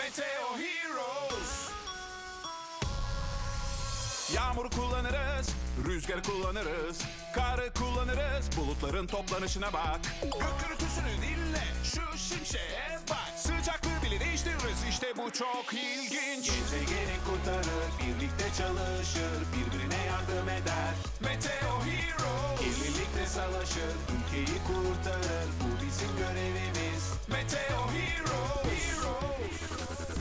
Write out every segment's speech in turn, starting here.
Meteo Heroes. Yağmuru kullanırız, rüzgarı kullanırız, karı kullanırız, bulutların toplanışına bak. Gök gürültüsünü dinle, şu şimşeğe bak. Sıcaklığı bile değiştiririz, işte bu çok ilginç. Gezegeni kurtarır, birlikte çalışır, birbirine yardım eder. Meteo Heroes. Birlikte savaşır, ülkeyi kurtarır, bu bizim görevimiz. Meteo Heroes. Heroes.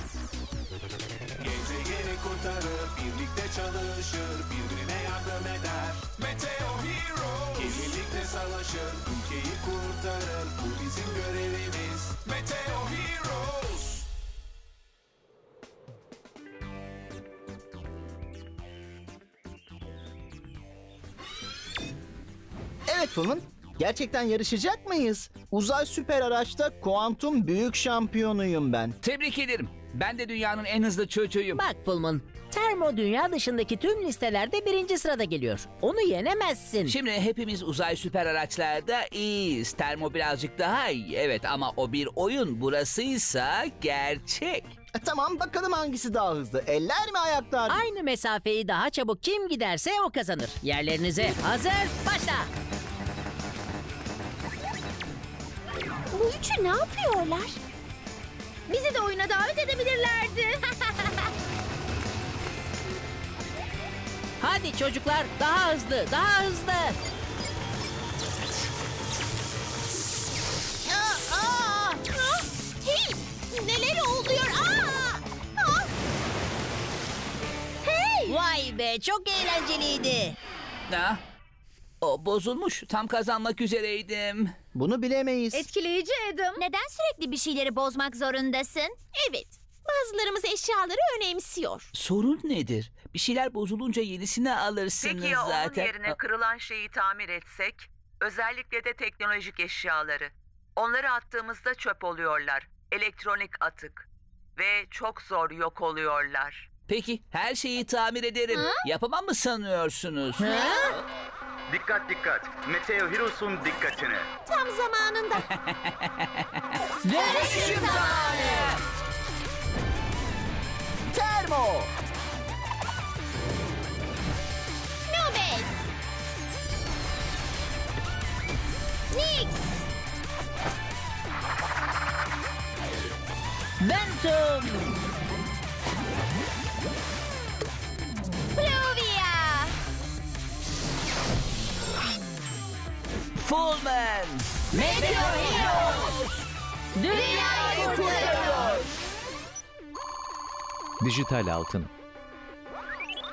Kurtarır, birlikte çalışır, birbirine yardım eder. Meteo Heroes. Birlikte savaşır, ülkeyi kurtarır, bu bizim görevimiz. Meteo Heroes. Evet Fulman. Gerçekten yarışacak mıyız? Uzay süper araçta kuantum büyük şampiyonuyum ben. Tebrik ederim. Ben de dünyanın en hızlı çocuğuyum. Bak Pullman, Termo dünya dışındaki tüm listelerde birinci sırada geliyor. Onu yenemezsin. Şimdi hepimiz uzay süper araçlarda iyiyiz. Termo birazcık daha iyi. Evet ama o bir oyun. Burasıysa gerçek. E, tamam bakalım hangisi daha hızlı. Eller mi ayaklar mı? Aynı mesafeyi daha çabuk kim giderse o kazanır. Yerlerinize hazır, başla. Bu üçü ne yapıyorlar? Bizi de oyuna davet edebilirlerdi. Hadi çocuklar, daha hızlı, daha hızlı. Aa, aa! Ah! Hey! Neler oluyor? Aa! Ah! Hey! Vay be, çok eğlenceliydi. Ha? Bozulmuş. Tam kazanmak üzereydim. Bunu bilemeyiz. Etkileyici Adam. Neden sürekli bir şeyleri bozmak zorundasın? Evet. Bazılarımız eşyaları önemsiyor. Sorun nedir? Bir şeyler bozulunca yenisini alırsınız Peki ya zaten. onun yerine kırılan şeyi tamir etsek? Özellikle de teknolojik eşyaları. Onları attığımızda çöp oluyorlar. Elektronik atık. Ve çok zor yok oluyorlar. Peki her şeyi tamir ederim. Yapamam mı sanıyorsunuz? Dikkat dikkat. Meteo Heroes'un dikkatine. Tam zamanında. Dönüşüm zamanı. Termo. Nobel. Nix. Ventum. Fullman. Meteo Heroes. Dünyayı kurtarıyor. Dijital altın.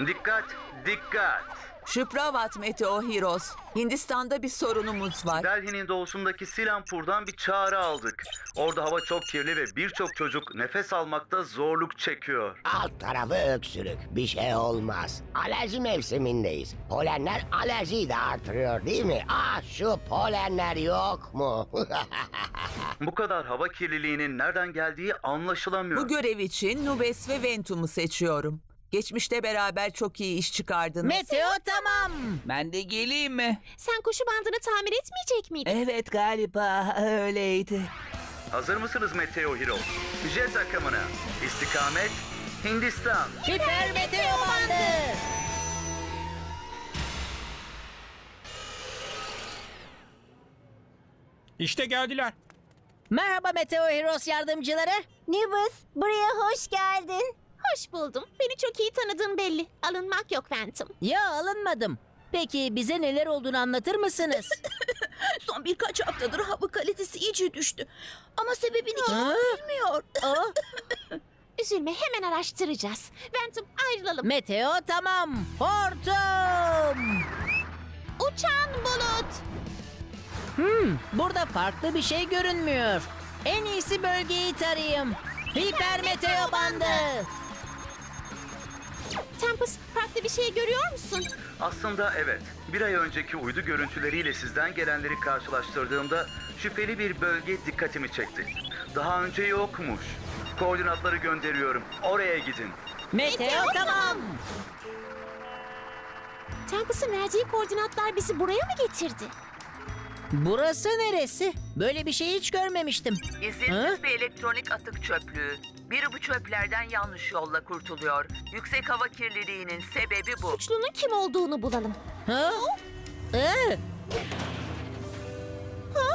Dikkat dikkat. Şüpravat Meteo Heroes. Hindistan'da bir sorunumuz var. Delhi'nin doğusundaki Silampur'dan bir çağrı aldık. Orada hava çok kirli ve birçok çocuk nefes almakta zorluk çekiyor. Alt tarafı öksürük. Bir şey olmaz. Alerji mevsimindeyiz. Polenler alerjiyi de artırıyor değil mi? Ah şu polenler yok mu? Bu kadar hava kirliliğinin nereden geldiği anlaşılamıyor. Bu görev için Nubes ve Ventum'u seçiyorum. Geçmişte beraber çok iyi iş çıkardınız. Meteo tamam. Ben de geleyim mi? Sen koşu bandını tamir etmeyecek miydin? Evet galiba öyleydi. Hazır mısınız Meteo Heroes? Jet takımına. İstikamet Hindistan. Hiper Meteo bandı. İşte geldiler. Merhaba Meteo Heroes yardımcıları. Nibus, buraya hoş geldin. Hoş buldum. Beni çok iyi tanıdığın belli. Alınmak yok Phantom. Ya alınmadım. Peki bize neler olduğunu anlatır mısınız? Son birkaç haftadır hava kalitesi iyice düştü. Ama sebebini Ha? bilmiyor. Aa, Üzülme hemen araştıracağız. Phantom ayrılalım. Meteo tamam. Hortum. Uçan bulut. Hmm, burada farklı bir şey görünmüyor. En iyisi bölgeyi tarayayım. Hiper Meteo bandı. Tempest farklı bir şey görüyor musun? Aslında evet. Bir ay önceki uydu görüntüleriyle sizden gelenleri karşılaştırdığımda şüpheli bir bölge dikkatimi çekti. Daha önce yokmuş. Koordinatları gönderiyorum. Oraya gidin. Meteo tamam. Tempest'ın verdiği koordinatlar bizi buraya mı getirdi? Burası neresi? Böyle bir şey hiç görmemiştim. İzinsiz Ha? bir elektronik atık çöplüğü. Biri bu çöplerden yanlış yolla kurtuluyor. Yüksek hava kirliliğinin sebebi bu. Suçlunun kim olduğunu bulalım. Ha? Ee?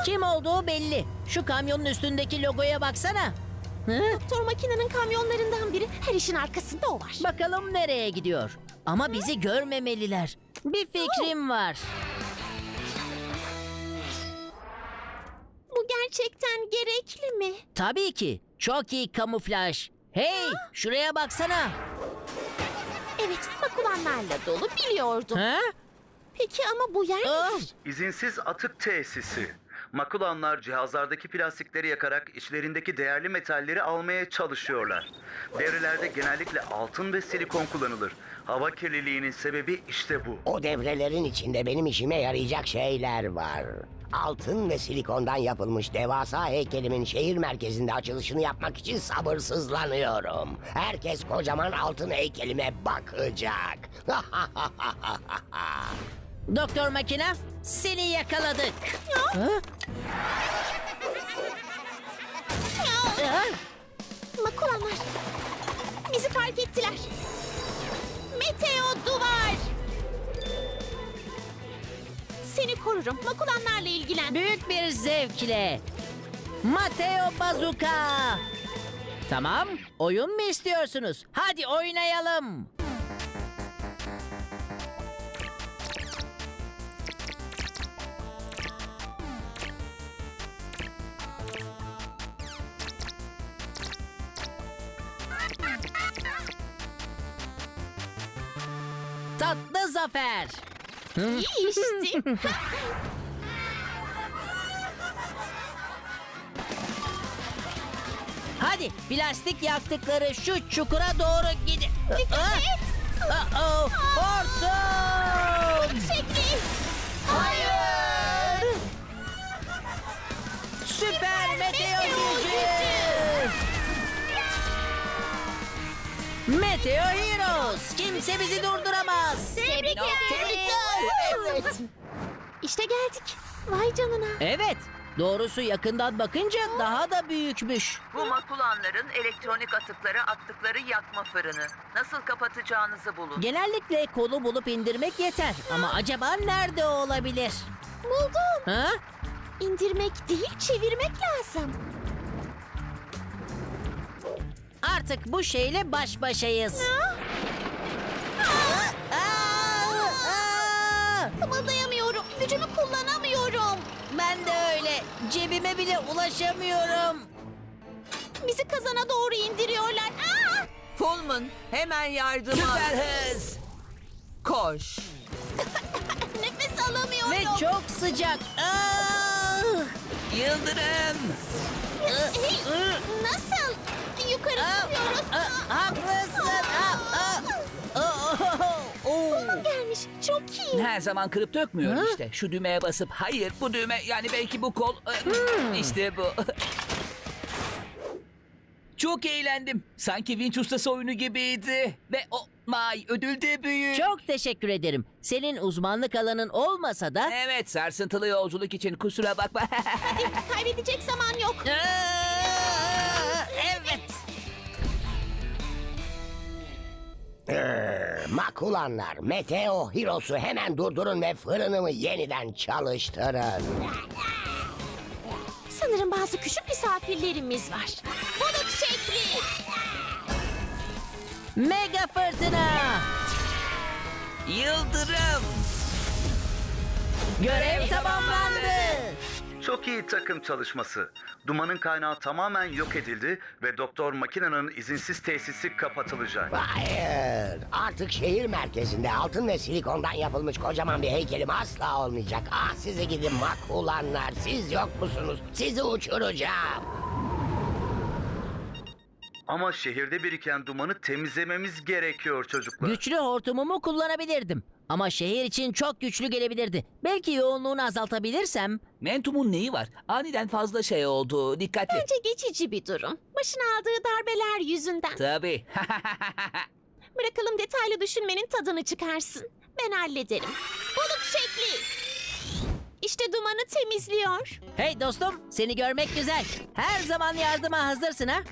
Kim olduğu belli. Şu kamyonun üstündeki logoya baksana. Hı? Doktor makinenin kamyonlarından biri. Her işin arkasında o var. Bakalım nereye gidiyor. Ama bizi görmemeliler. Bir fikrim var. Gerçekten gerekli mi? Tabii ki. Çok iyi kamuflaj. Hey, şuraya baksana. Evet, makulanlarla dolu biliyordum. Ha? Peki ama bu yer Ah, nedir? İzinsiz atık tesisi. Makulanlar cihazlardaki plastikleri yakarak içlerindeki değerli metalleri almaya çalışıyorlar. Devrelerde genellikle altın ve silikon kullanılır. Hava kirliliğinin sebebi işte bu. O devrelerin içinde benim işime yarayacak şeyler var. Altın ve silikondan yapılmış devasa heykelimin şehir merkezinde açılışını yapmak için sabırsızlanıyorum. Herkes kocaman altın heykelime bakacak. Doktor Makine, seni yakaladık. Ha? Makulanlar. Bizi fark ettiler. Korurum. Makulanlarla ilgilen. Büyük bir zevkle. Mateo Bazuka. Tamam, oyun mu istiyorsunuz? Hadi oynayalım. Tatlı zafer. İyi işti. Hadi plastik yaktıkları şu çukura doğru gidin. Dikkat et. Hortum! Meteo Heroes! Kimse bizi durduramaz. Tebrikler. Evet. İşte geldik. Vay canına. Evet, doğrusu yakından bakınca daha da büyükmüş. Bu makulanların elektronik atıkları attıkları yakma fırını. Nasıl kapatacağınızı bulun. Genellikle kolu bulup indirmek yeter. Ama acaba nerede olabilir? Buldum. Ha? İndirmek değil, çevirmek lazım. Artık bu şeyle baş başayız. Kımıldayamıyorum. Gücümü kullanamıyorum. Ben de öyle. Cebime bile ulaşamıyorum. Bizi kazana doğru indiriyorlar. Aa! Pullman hemen yardıma Süper hız. koş. Nefes alamıyorum. Ve çok sıcak. Yıldırım. Hey, nasıl? Yukarı çıkıyoruz. Haklısın. Oo. Gelmiş. Çok iyi. Her zaman kırıp dökmüyorum işte. Şu düğmeye basıp hayır bu düğme yani belki bu kol. Ee, İşte bu. Çok eğlendim. Sanki vinç ustası oyunu gibiydi. Ve o may ödül de büyük. Çok teşekkür ederim. Senin uzmanlık alanın olmasa da... Evet sarsıntılı yolculuk için kusura bakma. Hadi kaybedecek zaman yok. Aa, Ee, Makulanlar, Meteo Heroes'u hemen durdurun ve fırınımı yeniden çalıştırın. Sanırım bazı küçük misafirlerimiz var. Bulut şekli. Mega fırtına. Yıldırım. Görev tamamlandı. Çok iyi takım çalışması. Dumanın kaynağı tamamen yok edildi ve Doktor Makina'nın izinsiz tesisi kapatılacak. Hayır, artık şehir merkezinde altın ve silikondan yapılmış kocaman bir heykelim asla olmayacak. Ah sizi gidin makulanlar, siz yok musunuz? Sizi uçuracağım. Ama şehirde biriken dumanı temizlememiz gerekiyor çocuklar. Güçlü hortumumu kullanabilirdim. Ama şehir için çok güçlü gelebilirdi. Belki yoğunluğunu azaltabilirsem... Mentum'un neyi var? Aniden fazla şey oldu. Dikkatli. Bence geçici bir durum. Başına aldığı darbeler yüzünden. Tabii. Bırakalım detaylı düşünmenin tadını çıkarsın. Ben hallederim. Bulut şekli. İşte dumanı temizliyor. Hey dostum, seni görmek güzel. Her zaman yardıma hazırsın ha?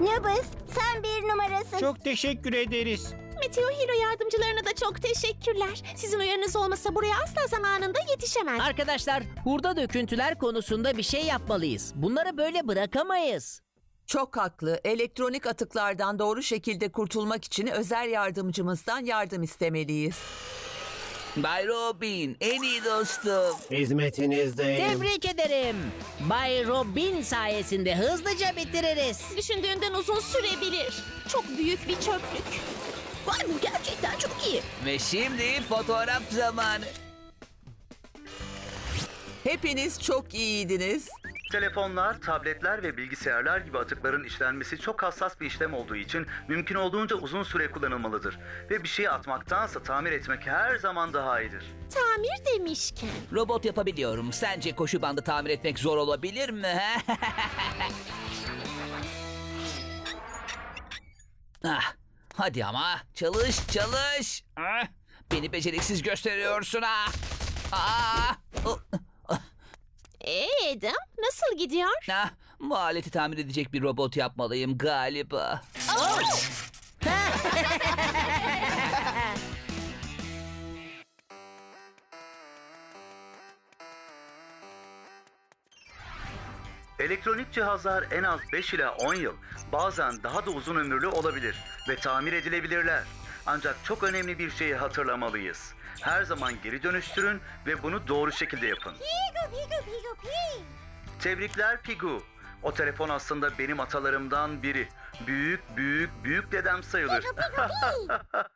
Nubus, sen bir numarasın. Çok teşekkür ederiz. Meteo Hero yardımcılarına da çok teşekkürler. Sizin uyarınız olmasa buraya asla zamanında yetişemez. Arkadaşlar, hurda döküntüler konusunda bir şey yapmalıyız. Bunları böyle bırakamayız. Çok haklı. Elektronik atıklardan doğru şekilde kurtulmak için özel yardımcımızdan yardım istemeliyiz. Bay Robin, en iyi dostum. Hizmetinizdeyim. Tebrik ederim. Bay Robin sayesinde hızlıca bitiririz. Düşündüğünden uzun sürebilir. Çok büyük bir çöplük. Vay bu gerçekten çok iyi. Ve şimdi fotoğraf zamanı. Hepiniz çok iyiydiniz. Telefonlar, tabletler ve bilgisayarlar gibi atıkların işlenmesi çok hassas bir işlem olduğu için mümkün olduğunca uzun süre kullanılmalıdır. Ve bir şeyi atmaktansa tamir etmek her zaman daha iyidir. Tamir demişken. Robot yapabiliyorum. Sence koşu bandı tamir etmek zor olabilir mi? he? ah, hadi ama çalış çalış. Ah, beni beceriksiz gösteriyorsun ha. Ah, oh, Ee Adam nasıl gidiyor? ah, bu aleti tamir edecek bir robot yapmalıyım galiba. Elektronik cihazlar en az 5 ila 10 yıl, bazen daha da uzun ömürlü olabilir ve tamir edilebilirler. Ancak çok önemli bir şeyi hatırlamalıyız. Her zaman geri dönüştürün ve bunu doğru şekilde yapın. Pigu pigu pigu pi. Tebrikler Pigu. O telefon aslında benim atalarımdan biri. Büyük büyük büyük dedem sayılır. Pigu pigu pi.